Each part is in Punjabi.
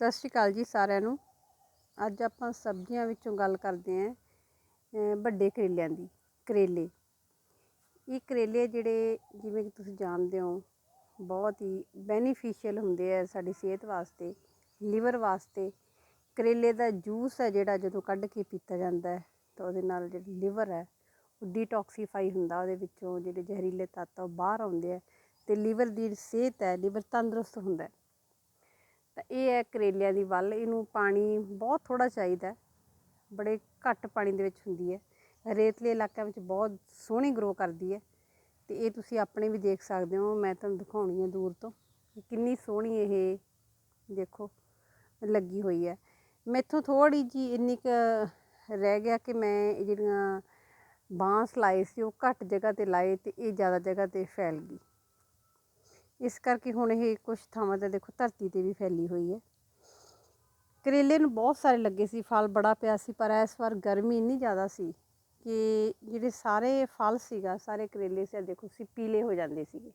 ਸਤਿ ਸ਼੍ਰੀ ਅਕਾਲ ਜੀ ਸਾਰਿਆਂ ਨੂੰ। ਅੱਜ ਆਪਾਂ ਸਬਜ਼ੀਆਂ ਵਿੱਚੋਂ ਗੱਲ ਕਰਦੇ ਆਂ ਵੱਡੇ ਕਰੇਲਿਆਂ ਦੀ, ਕਰੇਲੇ। ਇਹ ਕਰੇਲੇ ਜਿਹੜੇ ਜਿਵੇਂ ਕਿ ਤੁਸੀਂ ਜਾਣਦੇ ਹੋ, ਬਹੁਤ ਹੀ ਬੈਨੀਫੀਸ਼ੀਅਲ ਹੁੰਦੇ ਆ ਸਾਡੀ ਸਿਹਤ ਵਾਸਤੇ, ਲੀਵਰ ਵਾਸਤੇ। ਕਰੇਲੇ ਦਾ ਜੂਸ ਹੈ ਜਿਹੜਾ ਜਦੋਂ ਕੱਢ ਕੇ ਪੀਤਾ ਜਾਂਦਾ ਹੈ, ਤਾਂ ਉਹਦੇ ਨਾਲ ਜਿਹੜੀ ਲੀਵਰ ਹੈ, ਉਹ ਡੀਟੌਕਸੀਫਾਈ ਹੁੰਦਾ ਉਹਦੇ ਵਿੱਚੋਂ, ਜਿਹੜੇ ਜ਼ਹਿਰੀਲੇ ਤੱਤ ਆ ਉਹ ਬਾਹਰ ਆਉਂਦੇ ਆ। ਤੇ ਲੀਵਰ ਦੀ ਸਿਹਤ ਹੈ, ਲੀਵਰ ਤੰਦਰੁਸਤ ਹੁੰਦਾ ਹੈ। ਤਾਂ ਇਹ ਹੈ ਕਰੇਲਿਆਂ ਦੀ ਵੱਲ, ਇਹਨੂੰ ਪਾਣੀ ਬਹੁਤ ਥੋੜਾ ਚਾਹੀਦਾ ਬੜੇ ਘੱਟ ਪਾਣੀ ਦੇ ਵਿੱਚ ਹੁੰਦੀ ਹੈ। ਰੇਤਲੇ ਇਲਾਕਿਆਂ ਵਿੱਚ ਬਹੁਤ ਸੋਹਣੀ ਗਰੋ ਕਰਦੀ ਹੈ ਤੇ ਇਹ ਤੁਸੀਂ ਆਪਣੇ ਵੀ ਦੇਖ ਸਕਦੇ ਹੋ, ਮੈਂ ਤੁਹਾਨੂੰ ਦਿਖਾਉਣੀ ਹੈ ਦੂਰ ਤੋਂ, ਕਿ ਕਿੰਨੀ ਸੋਹਣੀ ਇਹ ਦੇਖੋ, ਲੱਗੀ ਹੋਈ ਹੈ। ਮੈਥੋਂ ਥੋੜੀ ਜੀ ਇੰਨੀ ਕੁ ਰਹਿ ਗਿਆ ਕਿ ਮੈਂ ਇਹ ਜਿਹੜੀਆਂ ਬਾਂਸ ਲਾਏ ਸੀ, ਉਹ ਘੱਟ ਜਗ੍ਹਾ ਤੇ ਲਾਏ ਤੇ ਇਹ ਜ਼ਿਆਦਾ ਜਗ੍ਹਾ ਤੇ ਫੈਲ ਗਈ। ਇਸ ਕਰਕੇ ਹੁਣ ਇਹ ਕੁਝ ਥਾਵਾਂ ਤੇ ਦੇਖੋ ਧਰਤੀ ਤੇ ਵੀ ਫੈਲੀ ਹੋਈ ਹੈ। ਕਰੇਲੇ ਨੂੰ ਬਹੁਤ ਸਾਰੇ ਲੱਗੇ ਸੀ, ਫਲ ਬੜਾ ਪਿਆ ਸੀ, ਪਰ ਇਸ ਵਾਰ ਗਰਮੀ ਇੰਨੀ ਜ਼ਿਆਦਾ ਸੀ ਕਿ ਜਿਹੜੇ ਸਾਰੇ ਫਲ ਸੀਗਾ, ਸਾਰੇ ਕਰੇਲੇ ਸੀ, ਆਹ ਦੇਖੋ ਸੀ ਪੀਲੇ ਹੋ ਜਾਂਦੇ ਸੀਗੇ।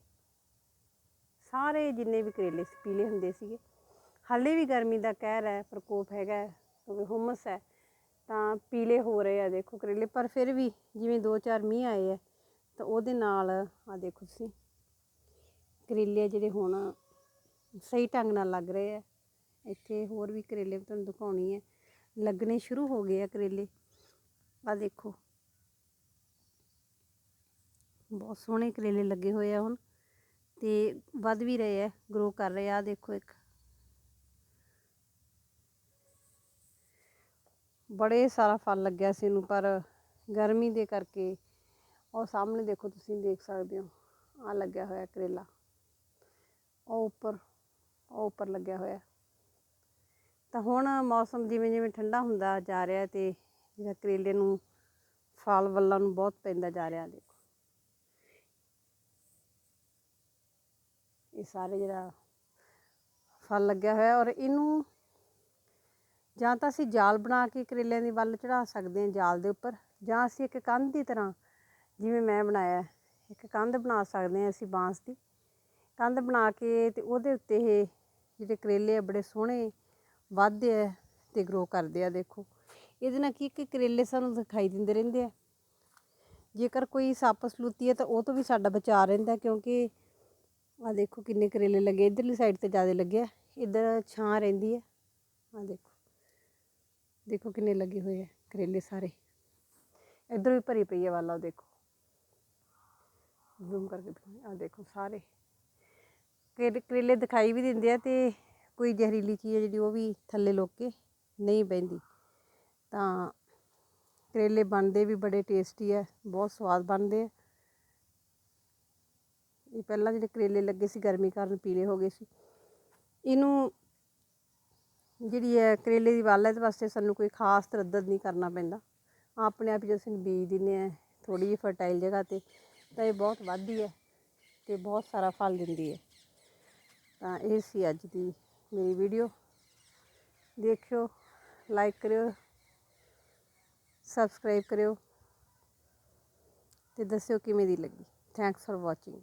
ਸਾਰੇ ਜਿੰਨੇ ਵੀ ਕਰੇਲੇ ਸੀ ਪੀਲੇ ਹੁੰਦੇ ਸੀਗੇ। ਹਾਲੇ ਵੀ ਗਰਮੀ ਦਾ ਕਹਿਰ ਹੈ, ਪ੍ਰਕੋਪ ਹੈਗਾ ਕਿਉਂਕਿ ਹੁਮਸ ਹੈ, ਤਾਂ ਪੀਲੇ ਹੋ ਰਹੇ ਆ ਦੇਖੋ ਕਰੇਲੇ। ਪਰ ਫਿਰ ਵੀ ਜਿਵੇਂ ਦੋ ਚਾਰ ਮੀਂਹ ਆਏ ਆ ਤਾਂ ਉਹਦੇ ਨਾਲ ਆ ਦੇਖੋ ਤੁਸੀਂ ਕਰੇਲੇ ਆ ਜਿਹੜੇ ਹੁਣ ਸਹੀ ਢੰਗ ਨਾਲ ਲੱਗ ਰਹੇ ਆ। ਇੱਥੇ ਹੋਰ ਵੀ ਕਰੇਲੇ ਮੈਂ ਤੁਹਾਨੂੰ ਦਿਖਾਉਣੀ ਹੈ ਲੱਗਣੇ ਸ਼ੁਰੂ ਹੋ ਗਏ ਆ ਕਰੇਲੇ। ਆ ਦੇਖੋ। ਬਹੁਤ ਸੋਹਣੇ ਕਰੇਲੇ ਲੱਗੇ ਹੋਏ ਆ ਹੁਣ। ਤੇ ਵੱਧ ਵੀ ਰਹੇ ਆ ਗਰੋ ਕਰ ਰਹੇ ਆ। ਆਹ ਦੇਖੋ ਇੱਕ। ਬੜੇ ਸਾਰਾ ਫਲ ਲੱਗਿਆ ਸੀ ਇਹਨੂੰ, ਪਰ ਗਰਮੀ ਦੇ ਕਰਕੇ, ਉਹ ਸਾਹਮਣੇ ਦੇਖੋ ਤੁਸੀਂ ਦੇਖ ਸਕਦੇ ਹੋ। ਆ ਲੱਗਿਆ ਹੋਇਆ ਕਰੇਲਾ। ਉੱਪਰ, ਉਹ ਉੱਪਰ ਲੱਗਿਆ ਹੋਇਆ। ਤਾਂ ਹੁਣ ਮੌਸਮ ਜਿਵੇਂ ਜਿਵੇਂ ਠੰਡਾ ਹੁੰਦਾ ਜਾ ਰਿਹਾ ਤੇ ਜਿਹੜਾ ਕਰੇਲੇ ਨੂੰ, ਫਲ ਵੱਲਾਂ ਨੂੰ ਬਹੁਤ ਪੈਂਦਾ ਜਾ ਰਿਹਾ, ਦੇਖੋ। ਇਹ ਸਾਰੇ ਜਿਹੜਾ ਫਲ ਲੱਗਿਆ ਹੋਇਆ ਔਰ ਇਹਨੂੰ ਜਾਂ ਤਾਂ ਅਸੀਂ ਜਾਲ ਬਣਾ ਕੇ ਕਰੇਲਿਆਂ ਦੀ ਵੱਲ ਚੜਾ ਸਕਦੇ ਹਾਂ ਜਾਲ ਦੇ ਉੱਪਰ, ਜਾਂ ਅਸੀਂ ਇੱਕ ਕੰਧ ਦੀ ਤਰ੍ਹਾਂ ਜਿਵੇਂ ਮੈਂ ਬਣਾਇਆ, ਇੱਕ ਕੰਧ ਬਣਾ ਸਕਦੇ ਹਾਂ ਅਸੀਂ ਬਾਂਸ ਦੀ। ਕੰਧ ਬਣਾ ਕੇ ਅਤੇ ਉਹਦੇ ਉੱਤੇ ਇਹ ਜਿਹੜੇ ਕਰੇਲੇ ਆ ਬੜੇ ਸੋਹਣੇ ਵੱਧਦੇ ਆ ਅਤੇ ਗਰੋ ਕਰਦੇ ਆ, ਦੇਖੋ। ਇਹਦੇ ਨਾਲ ਕੀ ਕਿ ਕਰੇਲੇ ਸਾਨੂੰ ਦਿਖਾਈ ਦਿੰਦੇ ਰਹਿੰਦੇ ਆ। ਜੇਕਰ ਕੋਈ ਸੱਪ ਸਲੂਤੀ ਹੈ ਤਾਂ ਉਹ ਤੋਂ ਵੀ ਸਾਡਾ ਬਚਾਅ ਰਹਿੰਦਾ ਕਿਉਂਕਿ ਆ ਦੇਖੋ ਕਿੰਨੇ ਕਰੇਲੇ ਲੱਗੇ, ਇਧਰਲੀ ਸਾਈਡ ਤੇ ਜ਼ਿਆਦਾ ਲੱਗੇ ਆ ਇੱਧਰ ਛਾਂ ਰਹਿੰਦੀ ਹੈ ਆ ਦੇਖੋ ਦੇਖੋ ਕਿੰਨੇ ਲੱਗੇ ਹੋਏ ਆ ਕਰੇਲੇ ਸਾਰੇ। ਇੱਧਰ ਵੀ ਭਰੀ ਪਈ ਹੈ ਵਾਲਾ ਉਹ ਦੇਖੋ। ਜ਼ੂਮ ਕਰਕੇ ਦਿਖਾਉਂਦੀ ਆ। ਦੇਖੋ ਸਾਰੇ। ਕਰੇ- ਕਰੇਲੇ ਦਿਖਾਈ ਵੀ ਦਿੰਦੇ ਆ ਤੇ ਕੋਈ ਜ਼ਹਿਰੀਲੀ ਚੀਜ਼ ਹੈ ਜਿਹੜੀ ਉਹ ਵੀ ਥੱਲੇ ਲੋਕ ਕੇ ਨਹੀਂ ਬਹਿੰਦੀ। ਤਾਂ ਕਰੇਲੇ ਬਣਦੇ ਵੀ ਬੜੇ ਟੇਸਟੀ ਹੈ ਬਹੁਤ ਸਵਾਦ ਬਣਦੇ ਆ। ਇਹ ਪਹਿਲਾਂ ਜਿਹੜੇ ਕਰੇਲੇ ਲੱਗੇ ਸੀ, ਗਰਮੀ ਕਾਰਨ ਪੀਲੇ ਹੋ ਗਏ ਸੀ। ਇਹਨੂੰ ਜਿਹੜੀ ਹੈ ਕਰੇਲੇ ਦੀ ਵੱਲ ਹੈ ਇਹਦੇ ਵਾਸਤੇ ਸਾਨੂੰ ਕੋਈ ਖਾਸ ਤਰੱਦਦ ਨਹੀਂ ਕਰਨਾ ਪੈਂਦਾ। ਆਪਣੇ ਆਪ ਹੀ ਜਦੋਂ ਅਸੀਂ ਬੀਜ ਦਿੰਦੇ ਆ ਥੋੜੀ ਜਿਹੀ ਫਰਟਾਈਲ ਜਗ੍ਹਾ ਤੇ, ਤਾਂ ਇਹ ਬਹੁਤ ਵੱਧਦੀ ਹੈ ਤੇ ਬਹੁਤ ਸਾਰਾ ਫਲ ਦਿੰਦੀ ਹੈ। ਤਾਂ ਇਹ ਸੀ ਅੱਜ ਦੀ ਮੇਰੀ ਵੀਡੀਓ ਦੇਖਿਓ ਲਾਈਕ ਕਰਿਓ ਸਬਸਕ੍ਰਾਈਬ ਕਰਿਓ ਤੇ ਦੱਸਿਓ ਕਿਵੇਂ ਦੀ ਲੱਗੀ। Thanks for watching